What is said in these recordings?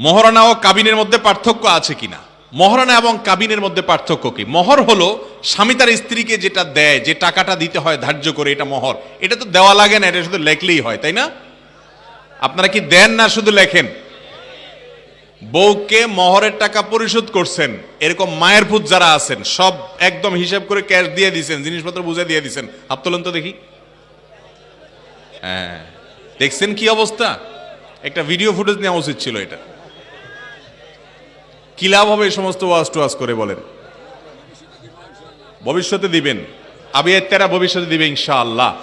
মহারণা ও কাবিনের মধ্যে পার্থক্য আছে কিনা? মহারণা এবং কাবিনের মধ্যে পার্থক্য কি? মহর হলো স্বামী তার স্ত্রীকে যেটা দেয়, যে টাকাটা দিতে হয় ধার্য করে, এটা মহর। এটা তো দেওয়া লাগে না, এটা শুধু লেখলেই হয়, তাই না? আপনারা কি দেন না শুধু লেখেন? বউকে মহরের টাকা পরিশোধ করছেন, এরকম মায়ের পুত যারা আছেন, সব একদম হিসাব করে ক্যাশ দিয়ে দিছেন, জিনিসপত্র বুঝে দিয়ে দিছেন। হাত তোলেন তো দেখি। হ্যাঁ। দেখছেন কি অবস্থা? একটা ভিডিও ফুটেজ নেওয়া উচিত ছিল এটা। কি লাভ হবে এই সমস্ত ওয়াজ টুয়াজ করে বলেন? ভবিষ্যতে দিবেন। আবিয়াত্তারা ভবিষ্যতে দিবে ইনশাআল্লাহ।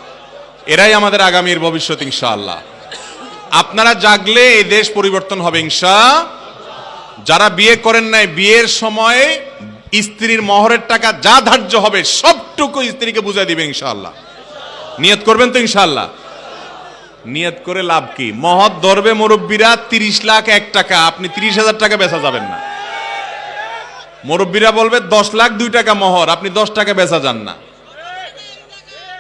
এরাই আমাদের আগামীর ভবিষ্যৎ ইনশাআল্লাহ। আপনারা জাগলে এই দেশ পরিবর্তন হবে ইনশা। যারা বিয়ে করেন নাই, বিয়ের সময় স্ত্রীর মহরের টাকা যা ধার্য হবে, সবটুকু স্ত্রীকে বুঝাই দিবে ইনশাআল্লাহ। নিয়ত করবেন তো ইনশাআল্লাহ। নিয়ত করে লাভ কি? মহৎ ধরবে মুরব্বীরা তিরিশ লাখ এক টাকা, আপনি তিরিশ হাজার টাকা বেচা যাবেন না। মুরব্বীরা বলবে, দশ লাখ দুই টাকা মহর, আপনি দশ টাকা বেচা যান না।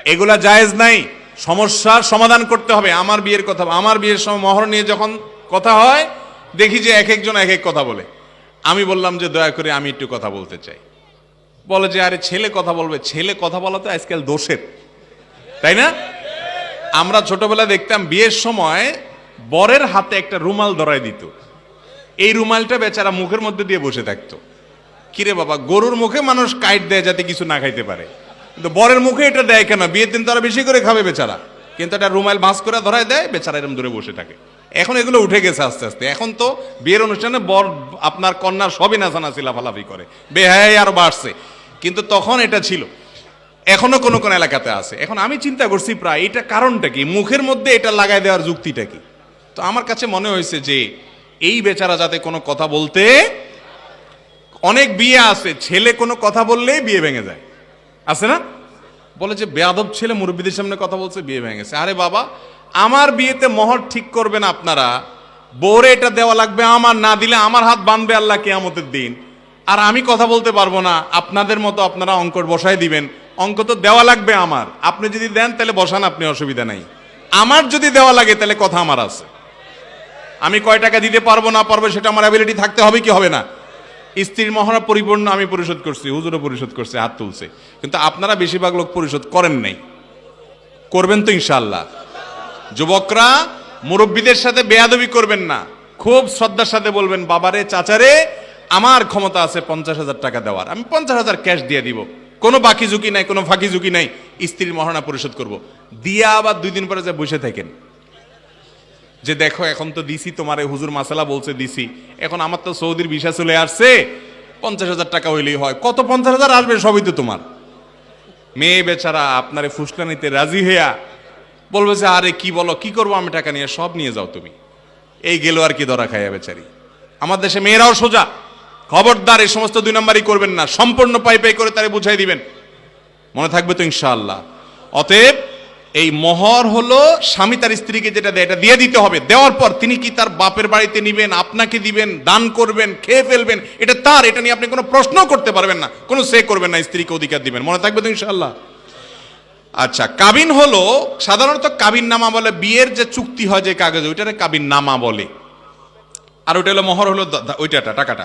এগুলা জায়েজ নাই, সমস্যার সমাধান করতে হবে। আমার বিয়ের কথা, আমার বিয়ের সময় মহর নিয়ে যখন কথা হয়, দেখি যে এক একজন এক এক কথা বলে। আমি বললাম যে, দয়া করে আমি একটু কথা বলতে চাই। বলে যে, আরে ছেলে কথা বলবে, ছেলে কথা বলা তো আজকাল দোষের। তাই না? আমরা ছোটবেলা দেখতাম বিয়ের সময় বরের হাতে একটা রুমাল ধরায় দিত। এই রুমালটা বেচারা মুখের মধ্যে দিয়ে বসে থাকতো। কিরে বাবা, গরুর মুখে মানুষ কাইট দেয় যাতে কিছু না খাইতে পারে। কিন্তু বরের মুখে এটা দেয় কেন? বিয়ের দিন তারা বেশি করে খাবে বেচারা। কিন্তু এটা রুমাল ভাঁজ করে ধরায় দেয়, বেচারা এরকম দূরে বসে থাকে। এখন এগুলো উঠে গেছে আস্তে আস্তে। এখন তো বিয়ের অনুষ্ঠানে বর, আপনার কন্যা সবই নাচানাচি, লাফালাফি করে। বেহাই আরও বাড়ছে। কিন্তু তখন এটা ছিল। এখনও কোন কোন এলাকাতে আছে। এখন আমি চিন্তা করছি প্রায়, এটা কারণটা কি? মুখের মধ্যে এটা লাগাই দেওয়ার যুক্তিটা কি? তো আমার কাছে মনে হয়েছে যে, এই বেচারা যাতে কোনো কথা বলতে অনেক বিয়ে আছে, ছেলে কোনো কথা বললেই বিয়ে ভেঙে যায়। আছে না? বলে যে বেয়াদব ছেলে মুরব্বীদের সামনে কথা বলছে, বিয়ে ভেঙে গেছে। আরে বাবা, আমার বিয়েতে মহর ঠিক করবেন আপনারা। বোরে এটা দেওয়া লাগবে, আমার না দিলে আমার হাত বাঁধবে আল্লাহ কেয়ামতের দিন। আর আমি কথা বলতে পারব না, আপনাদের মতো আপনারা অঙ্ক বসাই দিবেন। অঙ্ক তো দেওয়া লাগবে আমার। আপনি যদি দেন, তাহলে বসান, আপনি অসুবিধা নাই। আমার যদি দেওয়া লাগে, তাহলে কথা আমার আছে। আমি কয় টাকা দিতে পারব, না পারব, সেটা আমার অ্যাবিলিটি থাকতে হবে কি হবে না? স্ত্রীর মহড়া পরিপূর্ণ আমি পরিশোধ করছি, হুজুরও পরিশোধ করছে, হাত তুলছে। কিন্তু আপনারা বেশিরভাগ লোক পরিশোধ করেন নাই। করবেন তো ইনশাল্লাহ যুবকরা মুরব্বীদের সাথে বেয়াদবি করবেন না। খুব শ্রদ্ধার সাথে বলবেন, বাবারে, চাচারে, আমার ক্ষমতা আছে পঞ্চাশ হাজার টাকা দেওয়ার। আমি পঞ্চাশ হাজার ক্যাশ দিয়ে দিব। কোনো বাকি ঝুঁকি নাই, কোনো ফাঁকি ঝুঁকি নাই। স্ত্রীর মহারণা পরিশোধ করব। দিয়া আবার দুই দিন পরে যে বসে থাকেন। যে দেখো, এখন তো দিছি তোমার, হুজুর মাসালা বলছে দিছি। এখন আমার তো সৌদির ভিসা চলে আসছে, পঞ্চাশ হাজার টাকা হইলেই হয়। কত পঞ্চাশ হাজার আসবে সবই তো তোমার। মেয়ে বেচারা আপনারে ফুসলানিতে রাজি হইয়া বলবে যে, আরে কি বলো, কি করব আমি টাকা নিয়ে? সব নিয়ে যাও তুমি। এই গেল আর কি ধরা খাইয়া বেচারি। আমার দেশে মেয়েরাও সোজা। খবরদার, এই সমস্ত দুই নম্বরই করবেন না। সম্পূর্ণ পাই পাই করে তারে বুঝাই দিবেন। মনে থাকবে তো ইনশাআল্লাহ। অতএব এই মহর হলো স্বামী তার স্ত্রীকে যেটা দেয়, এটা দিয়ে দিতে হবে। দেওয়ার পর তিনি কি তার বাপের বাড়িতে নিবেন, আপনাকে দিবেন, দান করবেন, খেয়ে ফেলবেন? এটা তার, এটা নিয়ে আপনি কোনো প্রশ্ন করতে পারবেন না। কোনো সে করবেন না, স্ত্রীকে অধিকার দিবেন। মনে থাকবে তো ইনশাআল্লাহ? আচ্ছা কাবিন হলো, সাধারণত কাবিন নামা বলে, বিয়ের যে চুক্তি হয় যে কাগজ, ওইটারে কাবিন নামা বলে। আর ওইটা হলো মহর হলো ওইটা টাকাটা।